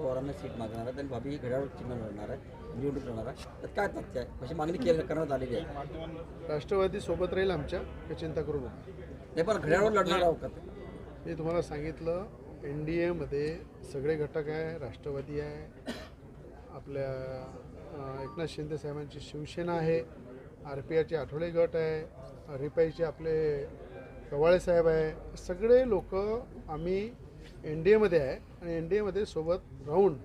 पवारांना सीट मागणार आहे. आणि भाभी घड्याळ चिन्ह लढणार आहे. निवडणूक लढणार आहे. तर काय तथ्य आहे? अशी मागणी केली करण्यात आलेली आहे. राष्ट्रवादी सोबत राहील आमच्या काही चिंता करू नका. नाही पण घड्याळवर लढणार आहोत का? मी तुम्हाला सांगितलं एन डी एमध्ये सगळे घटक आहे राष्ट्रवादी आहे. आपल्या एकनाथ शिंदे साहेबांची शिवसेना आहे. आर पी आयचे आठवडे गट आहे. रिपाईचे आपले कवाळे साहेब आहे. सगळे लोक आम्ही एन डी एमध्ये आहे आणि एन डी एमध्ये सोबत राहून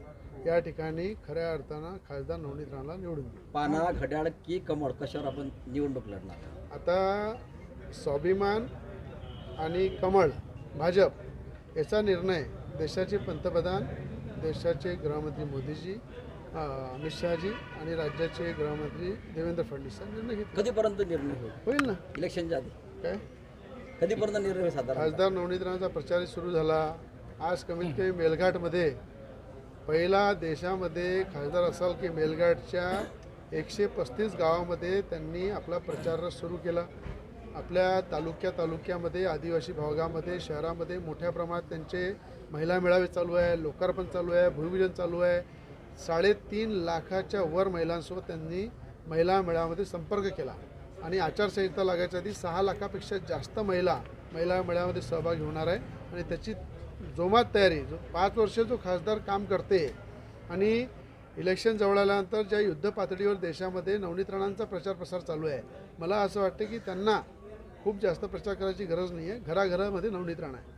या ठिकाणी खऱ्या अर्थानं खासदार नवनीत राणाला निवडून देऊ पाना घड्याळ की कमळ कशावर आपण निवडणूक लढणार? आता स्वाभिमान आणि कमळ भाजप याचा निर्णय देशाचे पंतप्रधान देशाचे गृहमंत्री मोदीजी अं, अमित शहाजी आणि राज्याचे गृहमंत्री देवेंद्र फडणवीस यांनी निर्णय घेतला. कधीपर्यंत निर्णय होईल? होईल ना. इलेक्शनच्या आधी. काय? कधीपर्यंत निर्णय होईल साधारण? खासदार नवनीत राणांचा प्रचार सुरू झाला. आज कमीत कमी मेलघाटमध्ये. पहिला देशामध्ये खासदार असाल की मेलघाटच्या एकशे पस्तीस गावामध्ये त्यांनी आपला प्रचार सुरू केला. आपल्या तालुक्या तालुक्यामध्ये आदिवासी भागामध्ये शहरामध्ये मोठ्या प्रमाणात त्यांचे महिला मेळावे चालू आहे लोकार्पण चालू आहे भूमिपूजन चालू आहे. साडेतीन लाखाच्या वर महिलांसोबत त्यांनी महिला मेळाव्यामध्ये संपर्क केला. आणि आचारसंहिता लागायच्या आधी सहा लाखापेक्षा जास्त महिला महिला मेळाव्यामध्ये सहभागी होणार आहे. आणि त्याची जोमात तयारी जो पाच वर्ष जो खासदार काम करते आणि इलेक्शन जवळ आल्यानंतर ज्या युद्ध पातळीवर देशामध्ये नवनीत राणांचा प्रचार प्रसार चालू आहे मला असं वाटतं की त्यांना खूप जास्त प्रचार करायची गरज नाही आहे घराघरामध्ये नवनीत राणा आहे.